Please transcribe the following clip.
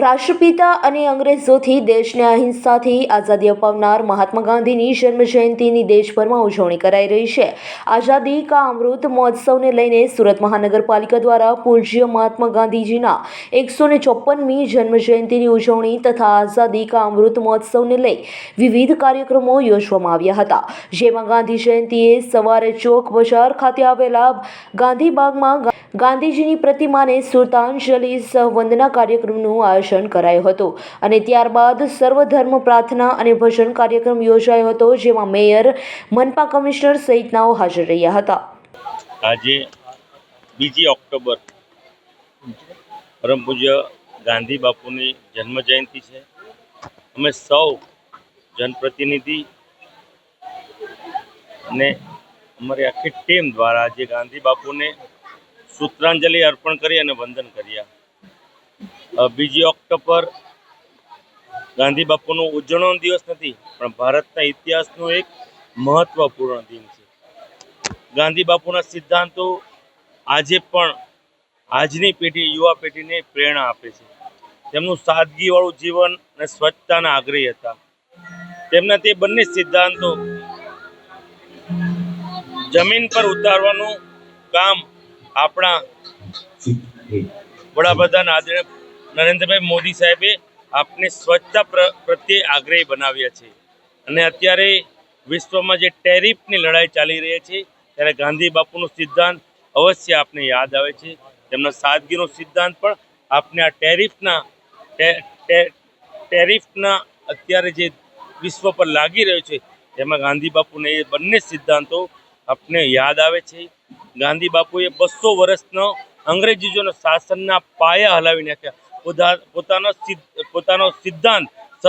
રાષ્ટ્રપિતા અને અંગ્રેજોથી દેશને અહિંસાથી આઝાદી અપાવનાર મહાત્મા ગાંધીની જન્મ જયંતિની દેશભરમાં ઉજવણી કરાઈ રહી છે. આઝાદી કા અમૃત મહોત્સવને લઈને સુરત મહાનગરપાલિકા દ્વારા પૂજ્ય મહાત્મા ગાંધીજીના એકસો ને ચોપનમી જન્મ જયંતિની ઉજવણી તથા આઝાદી કા અમૃત મહોત્સવને લઈ વિવિધ કાર્યક્રમો યોજવામાં આવ્યા હતા. જેમાં ગાંધી જયંતિએ સવારે ચોક બજાર ખાતે આવેલા ગાંધીબાગમાં ગાંધીજીની પ્રતિમાને સુતાંજલિ સહવંદના કાર્યક્રમનું આયોજન કરાયું હતું અને ત્યારબાદ સર્વધર્મ પ્રાર્થના અને ભજન કાર્યક્રમ યોજાયો હતો, જેમાં મેયર મનપા કમિશનર સહિતનાઓ હાજર રહ્યા હતા. આજે બીજી ઓક્ટોબર પરમ પૂજ્ય ગાંધી બાપુની જન્મ જયંતિ છે. અમે સૌ જનપ્રતિનિધિ અને અમારી આખી ટીમ દ્વારા આજે ગાંધી બાપુને સૂત્રાંજલિ અર્પણ કરી અને વંદન કર્યા. બીજી ઓક્ટોબર ગાંધી બાપુનો ઉજવણો દિવસ નથી, પણ ભારતના ઇતિહાસનો એક મહત્વપૂર્ણ દિન છે. ગાંધી બાપુના સિદ્ધાંતો આજે પણ આજની પેઢી, યુવા પેઢીને પ્રેરણા આપે છે. તેમનું સાદગીવાળું જીવન અને સ્વચ્છતાના આગ્રહી હતા. તેમના તે બંને સિદ્ધાંતો જમીન પર ઉતારવાનું કામ આપણા વડાપ્રધાન આદરણીય નરેન્દ્રભાઈ મોદી સાહેબે આપને સ્વચ્છતા પ્ર- પ્રત્યે આગ્રહી બનાવ્યા છે. અને અત્યારે વિશ્વમાં જે ટેરિફની લડાઈ ચાલી રહી છે, ત્યારે ગાંધી બાપુનો સિદ્ધાંત અવશ્ય આપને યાદ આવે છે. તેમના સાદગીનો સિદ્ધાંત પણ આપને આ ટેરિફના ટેરિફના અત્યારે જે વિશ્વ પર લાગી રહ્યો છે, તેમાં ગાંધી બાપુને એ બંને સિદ્ધાંતો આપને યાદ આવે છે. ગાંધી બાપુએ બસો વર્ષનો અંગ્રેજીઓના શાસનના પાયા હલાવી નાખ્યા. પોતા- પોતાનો સિદ્ધ- પોતાનો સિદ્ધાંત